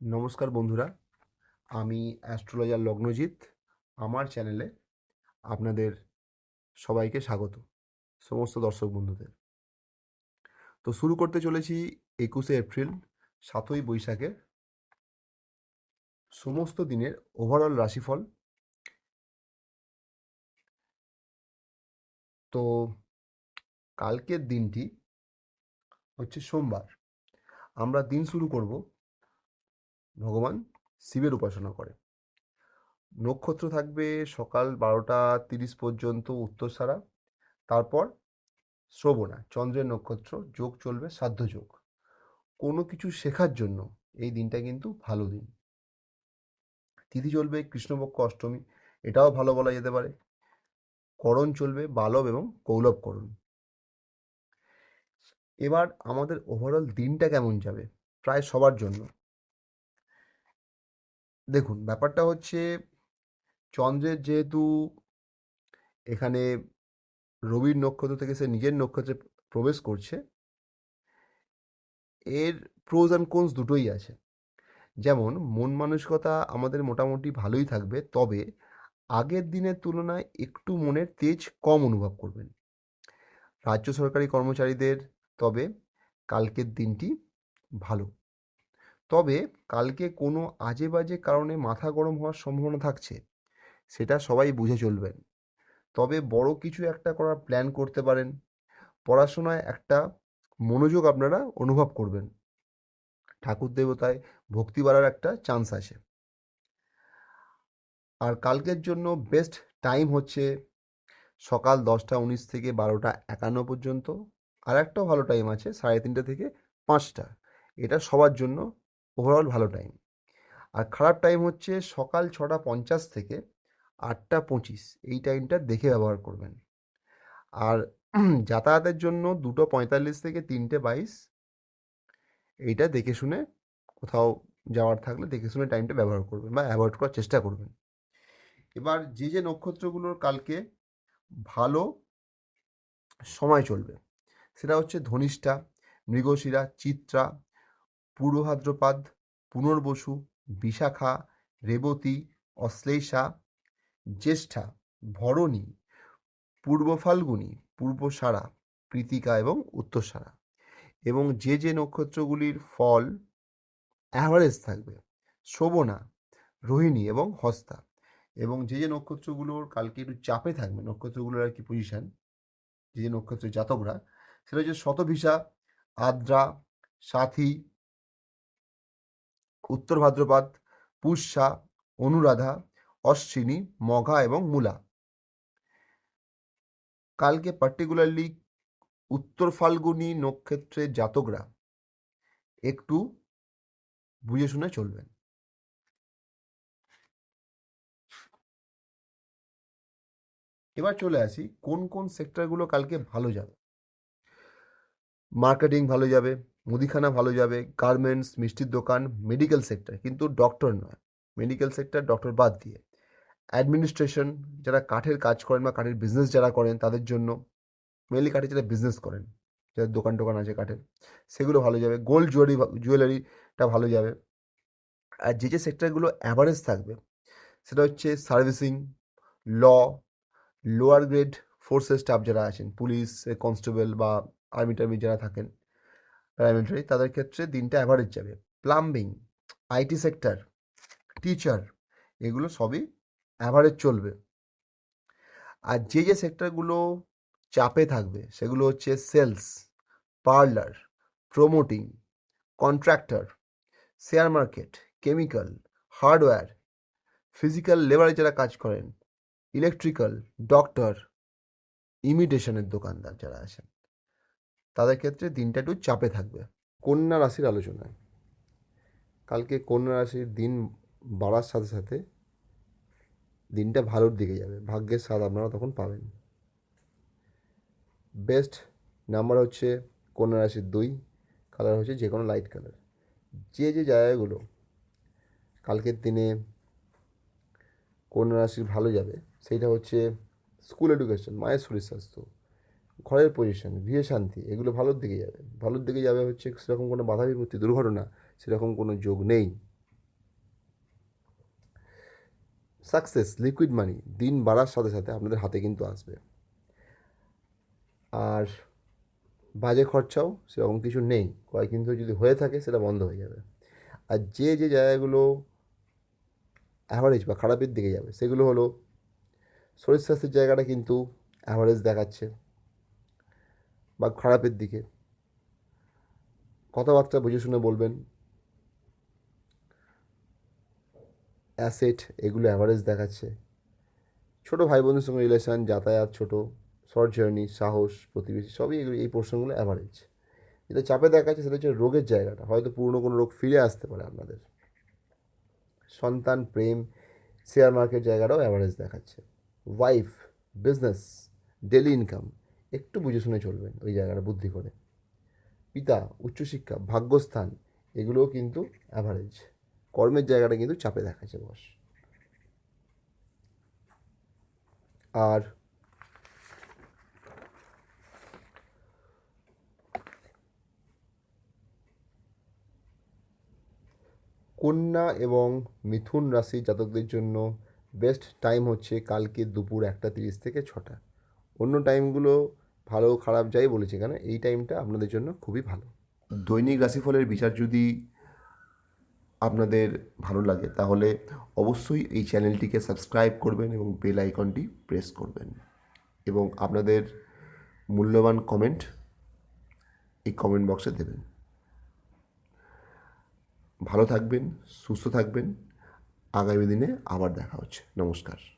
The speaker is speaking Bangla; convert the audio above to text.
নমস্কার বন্ধুরা, আমি অ্যাস্ট্রোলজার লগ্নজিৎ, আমার চ্যানেলে আপনাদের সবাইকে স্বাগত, সমস্ত দর্শক বন্ধুদের। তো শুরু করতে চলেছি একুশে এপ্রিল, সাতই বৈশাখের সমস্ত দিনের ওভারঅল রাশিফল। তো কালকের দিনটি হচ্ছে সোমবার। আমরা দিন শুরু করব ভগবান শিবের উপাসনা করে। নক্ষত্র থাকবে সকাল বারোটা তিরিশ পর্যন্ত উত্তরসারা তারপর শ্রবণা, চন্দ্রের নক্ষত্র, যোগ চলবে, সাধ্য যোগ। কোনো কিছু শেখার জন্য এই দিনটা কিন্তু ভালো দিন। তিথি চলবে কৃষ্ণপক্ষ অষ্টমী, এটাও ভালো বলা যেতে পারে। করণ চলবে বালব এবং কৌলভ করণ এবার আমাদের ওভারঅল দিনটা কেমন যাবে? প্রায় সবার জন্য। দেখুন, ব্যাপারটা হচ্ছে চন্দ্রের যেহেতু এখানে রবির নক্ষত্র থেকে সে নিজের নক্ষত্রে প্রবেশ করছে, এর প্রোজ অ্যান্ড কোনস দুটোই আছে। যেমন, মন মানসিকতা আমাদের মোটামুটি ভালোই থাকবে, তবে আগের দিনের তুলনায় একটু মনের তেজ কম অনুভব করবেন। রাজ্য সরকারি কর্মচারীদের, তবে কালকের দিনটি ভালো। তবে কালকে কোনো আজে বাজে কারণে মাথা গরম হওয়ার সম্ভাবনা থাকছে, সেটা সবাই বুঝে চলবেন। তবে বড় কিছু একটা করার প্ল্যান করতে পারেন। পড়াশোনায় একটা মনোযোগ আপনারা অনুভব করবেন। ঠাকুর দেবতায় ভক্তি বাড়ার একটা চান্স আছে। আর কালকের জন্য বেস্ট টাইম হচ্ছে সকাল দশটা উনিশ থেকে বারোটা একান্ন পর্যন্ত। আর একটাও ভালো টাইম আছে সাড়ে তিনটে থেকে পাঁচটা। এটা সবার জন্য ওভারঅল ভালো টাইম আর খারাপ টাইম হচ্ছে সকাল ছটা পঞ্চাশ থেকে আটটা পঁচিশ। এই টাইমটা দেখে ব্যবহার করবেন। আর যাতায়াতের জন্য দুটো পঁয়তাল্লিশ থেকে তিনটে বাইশ। এইটা দেখে শুনে কোথাও যাওয়ার থাকলে দেখে শুনে টাইমটা ব্যবহার করবেন বা অ্যাভয়েড করার চেষ্টা করবেন। এবার যে যে নক্ষত্রগুলোর কালকে ভালো সময় চলবে, সেটা হচ্ছে ধনিষ্ঠা, মৃগশিরা, চিত্রা পূর্ব ভাদ্রপাদ পুনর্বসু, বিশাখা, রেবতী, অশ্লেষা, জ্যেষ্ঠা, ভরণী পূর্ব ফাল্গুনী পূর্বসারা, প্রীতিকা এবং উত্তরসারা। এবং যে যে নক্ষত্রগুলির ফল অ্যাভারেজ থাকবে, শোভনা, রোহিণী এবং হস্তা। এবং যে যে নক্ষত্রগুলোর কালকে একটু চাপে থাকবে, নক্ষত্রগুলোর আর কি পজিশান যে যে নক্ষত্রের জাতকরা, সেটা হচ্ছে শতভিসা, আদ্রা, সাথী উত্তর ভাদ্রপাত পুষ্যা, অনুরাধা, অশ্বিনী, মঘা এবং মূলা। কালকে পার্টিকুলারলি উত্তর ফাল্গুনী নক্ষত্রের জাতকরা একটু বুঝে শুনে চলবেন। এবার চলে আসি, কোন কোন সেক্টরগুলো কালকে ভালো যাবে? মার্কেটিং ভালো যাবে মুদিখানা ভালো যাবে গার্মেন্টস মিষ্টির দোকান মেডিকেল সেক্টর কিন্তু ডক্টর নয়। মেডিকেল সেক্টর ডক্টর বাদ দিয়ে। অ্যাডমিনিস্ট্রেশন যারা কাঠের কাজ করেন বা কাঠের বিজনেস যারা করেন, তাদের জন্য মেনলি কাঠের যারা বিজনেস করেন, যাদের দোকান টোকান আছে কাঠের, সেগুলো ভালো যাবে। গোল্ড জুয়েলারি জুয়েলারিটা ভালো যাবে। আর যে যে সেক্টরগুলো অ্যাভারেজ থাকবে, সেটা হচ্ছে সার্ভিসিং ল লোয়ার গ্রেড ফোর্সের স্টাফ যারা আছেন পুলিশ কনস্টেবল বা আর্মি টার্মি যারা থাকেন প্যারামিলিটারি তাদের ক্ষেত্রে দিনটা অ্যাভারেজ যাবে। প্লাম্বিং আইটি সেক্টর টিচার এগুলো সবই অ্যাভারেজ চলবে। আর যে যে সেক্টরগুলো চাপে থাকবে, সেগুলো হচ্ছে sales parlour promoting contractor share market chemical hardware physical লেবারে যারা কাজ করেন ইলেকট্রিক্যাল ডক্টর ইমিটেশনের দোকানদার যারা আছেন। তাদের ক্ষেত্রে দিনটা একটু চাপে থাকবে। কন্যা রাশির আলোচনায়। কালকে কন্যা রাশির দিন বাড়ার সাথে সাথে দিনটা ভালোর দিকে যাবে। ভাগ্যের স্বাদ আপনারা তখন পাবেন। বেস্ট নাম্বার হচ্ছে কন্যা রাশির দুই, কালার হচ্ছে যে কোনো লাইট কালার। যে যে জায়গাগুলো কালকের দিনে কন্যা রাশির ভালো যাবে, সেইটা হচ্ছে স্কুল এডুকেশন, মায়ের শরীর স্বাস্থ্য। ঘরের পজিশন গৃহে শান্তি, এগুলো ভালোর দিকে যাবে। ভালোর দিকে যাবে হচ্ছে সেরকম কোনো বাধা বিপত্তি, দুর্ঘটনা, সেরকম কোনো যোগ নেই। সাকসেস লিকুইড মানি দিন বাড়ার সাথে সাথে আপনাদের হাতে কিন্তু আসবে। আর বাজে খরচাও সেরকম কিছু নেই, ক্রয় কিন্তু যদি হয়ে থাকে সেটা বন্ধ হয়ে যাবে। আর যে যে জায়গাগুলো অ্যাভারেজ বা খারাপের দিকে যাবে, সেগুলো হলো শরীর স্বাস্থ্যের জায়গাটা কিন্তু অ্যাভারেজ দেখাচ্ছে। বা খারাপের দিকে। কথাবার্তা বুঝে শুনে বলবেন। অ্যাসেট এগুলো অ্যাভারেজ দেখাচ্ছে। ছোটো ভাই বোনের সঙ্গে রিলেশান যাতায়াত ছোট শর্ট জার্নি সাহস, প্রতিবেশী, সবই এগুলো, এই পোর্শনগুলো অ্যাভারেজ যেটা চাপে দেখাচ্ছে সেটা হচ্ছে রোগের জায়গাটা। হয়তো পুরনো কোনো রোগ ফিরে আসতে পারে আপনাদের। সন্তান, প্রেম শেয়ার মার্কেট জায়গাটাও অ্যাভারেজ দেখাচ্ছে। ওয়াইফ বিজনেস ডেলি ইনকাম একটু বুঝে শুনে চলবেন ওই জায়গাটা বুদ্ধি করে। পিতা, উচ্চশিক্ষা, ভাগ্যস্থান, এগুলোও কিন্তু অ্যাভারেজ কর্মের জায়গাটা কিন্তু চাপে দেখাচ্ছে বস আর কন্যা এবং মিথুন রাশি জাতকদের জন্য বেস্ট টাইম হচ্ছে কালকে দুপুর একটা তিরিশ থেকে ছটা। অন্য টাইমগুলো ভালো খারাপ যাই বলেছি এখানে, এই টাইমটা আপনাদের জন্য খুবই ভালো। দৈনিক রাশিফলের বিচার যদি আপনাদের ভালো লাগে, তাহলে অবশ্যই এই চ্যানেলটিকে সাবস্ক্রাইব করবেন এবং বেল আইকনটি প্রেস করবেন। এবং আপনাদের মূল্যবান কমেন্ট এই কমেন্ট বক্সে দেবেন। ভালো থাকবেন, সুস্থ থাকবেন। আগামী দিনে আবার দেখা হচ্ছে। নমস্কার।